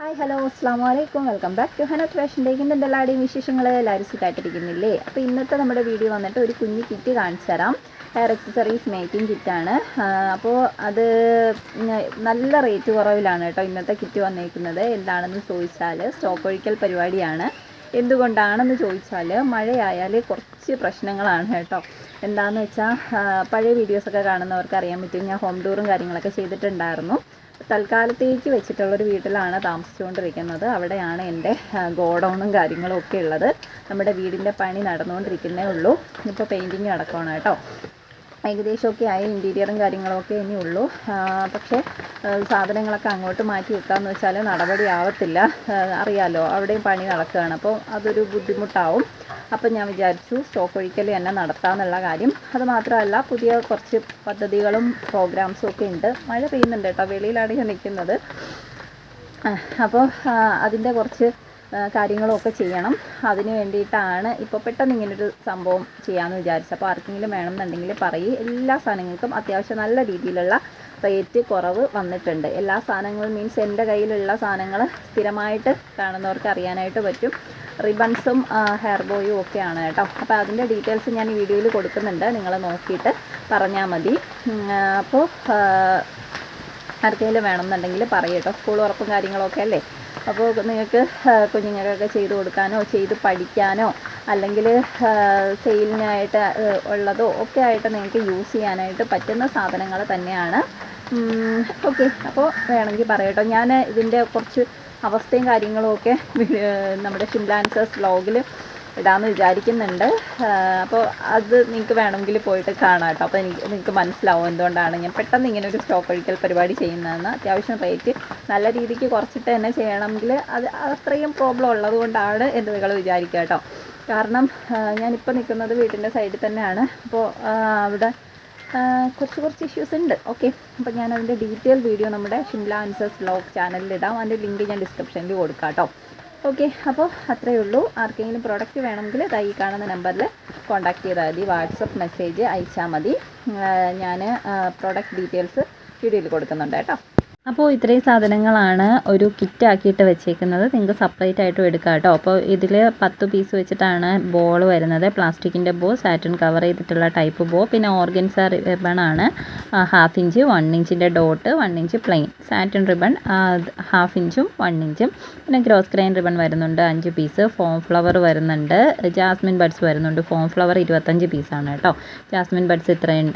Hi hello അസ്സാം വലൈക്കും welcome back to Hanath fashion take ഇന്ന് എല്ലാവരുടെയും വിശേഷങ്ങൾ എല്ലാവരും സുഖമായിട്ടിരിക്കുന്നില്ലേ അപ്പോൾ ഇന്നത്തെ നമ്മുടെ വീഡിയോ വന്നിട്ട് ഒരു കുഞ്ഞു കിറ്റ് കാണിച്ചു തരാം. ഹെയർ അക്സസറീസ് മേക്കിംഗ് കിറ്റാണ് അപ്പോൾ അത് നല്ല റേറ്റ് കുറവിലാണ് കേട്ടോ ഇന്നത്തെ കിറ്റ് വന്നേക്കുന്നത്. എന്താണെന്ന് ചോദിച്ചാൽ സ്റ്റോക്ക് ഒഴിക്കൽ പരിപാടിയാണ്. എന്തുകൊണ്ടാണെന്ന് ചോദിച്ചാൽ മഴയായാൽ കുറച്ച് പ്രശ്നങ്ങളാണ് കേട്ടോ. എന്താണെന്ന് വെച്ചാൽ പഴയ വീഡിയോസൊക്കെ കാണുന്നവർക്ക് അറിയാൻ പറ്റും. ഞാൻ ഹോം ടൂറും കാര്യങ്ങളൊക്കെ ചെയ്തിട്ടുണ്ടായിരുന്നു. തൽക്കാലത്തേക്ക് വെച്ചിട്ടുള്ളൊരു വീട്ടിലാണ് താമസിച്ചുകൊണ്ടിരിക്കുന്നത്. അവിടെയാണ് എന്റെ ഗോഡൗണും കാര്യങ്ങളും ഒക്കെ ഉള്ളത്. നമ്മുടെ വീടിന്റെ പണി നടന്നുകൊണ്ടിരിക്കുന്നേ ഉള്ളൂ. ഇപ്പോൾ പെയിന്റിങ് നടക്കുകയാണ് കേട്ടോ. ഏകദേശമൊക്കെ ആയി ഇന്റീരിയറും കാര്യങ്ങളൊക്കെ ഇനി ഉള്ളൂ. പക്ഷേ സാധനങ്ങളൊക്കെ അങ്ങോട്ട് മാറ്റി വെക്കാമെന്ന് വെച്ചാൽ നടപടി ആവത്തില്ല. അറിയാലോ അവിടെയും പണി നടക്കുകയാണ്. അപ്പോൾ അതൊരു ബുദ്ധിമുട്ടാവും. അപ്പം ഞാൻ വിചാരിച്ചു സ്റ്റോക്ക് ഒഴിക്കൽ തന്നെ നടത്താമെന്നുള്ള കാര്യം. അതുമാത്രമല്ല പുതിയ കുറച്ച് പദ്ധതികളും പ്രോഗ്രാംസും ഒക്കെ ഉണ്ട്. മഴ പെയ്യുന്നുണ്ട് കേട്ടോ വെളിയിലാണ് ഞാൻ നിൽക്കുന്നത്. അപ്പോൾ അതിന്റെ കുറച്ച് കാര്യങ്ങളൊക്കെ ചെയ്യണം. അതിന് വേണ്ടിയിട്ടാണ് ഇപ്പോൾ പെട്ടെന്ന് ഇങ്ങനൊരു സംഭവം ചെയ്യാമെന്ന് വിചാരിച്ചത്. അപ്പോൾ ആർക്കെങ്കിലും വേണമെന്നുണ്ടെങ്കിൽ പറയും. എല്ലാ സാധനങ്ങൾക്കും അത്യാവശ്യം നല്ല രീതിയിലുള്ള റേറ്റ് കുറവ് വന്നിട്ടുണ്ട്. എല്ലാ സാധനങ്ങളും മീൻസ് എന്റെ കയ്യിലുള്ള സാധനങ്ങൾ സ്ഥിരമായിട്ട് കാണുന്നവർക്ക് അറിയാനായിട്ട് പറ്റും. റിബൺസും ഹെയർ ബോയും ഒക്കെയാണ് കേട്ടോ. അപ്പോൾ അതിന്റെ ഡീറ്റെയിൽസ് ഞാൻ ഈ വീഡിയോയിൽ കൊടുക്കുന്നുണ്ട്. നിങ്ങൾ നോക്കിയിട്ട് പറഞ്ഞാൽ മതി. അപ്പോൾ ആർക്കെങ്കിലും വേണമെന്നുണ്ടെങ്കിൽ പറയും കേട്ടോ. സ്കൂൾ ഉറപ്പും കാര്യങ്ങളൊക്കെ അല്ലേ? അപ്പോൾ നിങ്ങൾക്ക് കുഞ്ഞുങ്ങൾക്കൊക്കെ ചെയ്ത് കൊടുക്കാനോ ചെയ്ത് പഠിക്കാനോ അല്ലെങ്കിൽ സെയിലിനായിട്ട് ഉള്ളതോ ഒക്കെ ആയിട്ട് നിങ്ങൾക്ക് യൂസ് ചെയ്യാനായിട്ട് പറ്റുന്ന സാധനങ്ങൾ തന്നെയാണ്. ഓക്കെ. അപ്പോൾ വേണമെങ്കിൽ പറയട്ടോ ഞാൻ ഇതിന്റെ കുറച്ച് അവസ്ഥയും കാര്യങ്ങളും ഒക്കെ നമ്മുടെ ഷിംലാൻസേഴ്സ് വ്ലോഗിൽ ഇടാമെന്ന് വിചാരിക്കുന്നുണ്ട്. അപ്പോൾ അത് നിങ്ങൾക്ക് വേണമെങ്കിൽ പോയിട്ട് കാണാം കേട്ടോ. അപ്പോൾ എനിക്ക് നിങ്ങൾക്ക് മനസ്സിലാവും എന്തുകൊണ്ടാണ് ഞാൻ പെട്ടെന്ന് ഇങ്ങനെ ഒരു സ്റ്റോക്ക് ഒഴിക്കൽ പരിപാടി ചെയ്യുന്നതെന്ന്. അത്യാവശ്യം റേറ്റ് നല്ല രീതിക്ക് കുറച്ചിട്ട് തന്നെ ചെയ്യണമെങ്കിൽ അത് അത്രയും പ്രോബ്ലം ഉള്ളതുകൊണ്ടാണ് എന്ന് നിങ്ങൾ വിചാരിക്കുക കേട്ടോ. കാരണം ഞാനിപ്പോൾ നിൽക്കുന്നത് വീട്ടിന്റെ സൈഡിൽ തന്നെയാണ്. അപ്പോൾ അവിടെ കുറച്ച് കുറച്ച് ഇഷ്യൂസ് ഉണ്ട്. ഓക്കെ അപ്പോൾ ഞാൻ അതിന്റെ ഡീറ്റെയിൽ വീഡിയോ നമ്മുടെ ഷിംല ആൻസേഴ്സ് ബ്ലോഗ് ചാനലിൽ ഇടാം. അതിന്റെ ലിങ്ക് ഞാൻ ഡിസ്ക്രിപ്ഷനിൽ കൊടുക്കാം കേട്ടോ ഓക്കെ അപ്പോൾ അത്രയേ ഉള്ളൂ. ആർക്കെങ്കിലും പ്രോഡക്റ്റ് വേണമെങ്കിൽ ദാ ഈ കാണുന്ന നമ്പറിൽ കോൺടാക്റ്റ് ചെയ്താൽ മതി. വാട്സപ്പ് മെസ്സേജ് അയച്ചാൽ മതി. ഞാൻ പ്രോഡക്റ്റ് ഡീറ്റെയിൽസ് വീഡിയോയിൽ കൊടുക്കുന്നുണ്ട് കേട്ടോ. അപ്പോൾ ഇത്രയും സാധനങ്ങളാണ് ഒരു കിറ്റ് ആക്കിയിട്ട് വെച്ചേക്കുന്നത്. നിങ്ങൾക്ക് സെപ്പറേറ്റ് ആയിട്ട് എടുക്കാം കേട്ടോ. അപ്പോൾ ഇതിൽ പത്ത് പീസ് വെച്ചിട്ടാണ് ബോൾ വരുന്നത്. പ്ലാസ്റ്റിക്കിന്റെ ബോ സാറ്റിൻ കവർ ചെയ്തിട്ടുള്ള ടൈപ്പ് ബോ പിന്നെ ഓർഗൻസ റിബൺ ആണ്. Half inch one ഇഞ്ചിന്റെ dot one inch plain satin ribbon half ഇഞ്ചും വൺ ഇഞ്ചും പിന്നെ ഗ്രോസ് ക്രൈൻ റിബൺ വരുന്നുണ്ട് അഞ്ച് പീസ് ഫോം ഫ്ലവർ വരുന്നുണ്ട്. ജാസ്മിൻ ബഡ്സ് വരുന്നുണ്ട്. ഫോം ഫ്ലവർ ഇരുപത്തഞ്ച് പീസാണ് കേട്ടോ. ജാസ്മിൻ ബഡ്സ് ഇത്രയും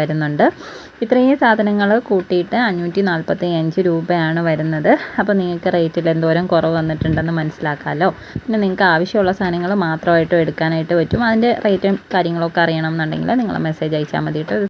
വരുന്നുണ്ട്. ഇത്രയും സാധനങ്ങൾ കൂട്ടിയിട്ട് അഞ്ഞൂറ്റി നാൽപ്പത്തി അഞ്ച് രൂപയാണ് വരുന്നത്. അപ്പോൾ നിങ്ങൾക്ക് റേറ്റിൽ എന്തോരം കുറവ് വന്നിട്ടുണ്ടെന്ന് മനസ്സിലാക്കാമല്ലോ പിന്നെ നിങ്ങൾക്ക് ആവശ്യമുള്ള സാധനങ്ങൾ മാത്രമായിട്ടും എടുക്കാനായിട്ട് പറ്റും. അതിന്റെ റേറ്റും കാര്യങ്ങളൊക്കെ അറിയണം എന്നുണ്ടെങ്കിൽ നിങ്ങൾ മെസ്സേജ് അയച്ചാൽ മതി കേട്ടോ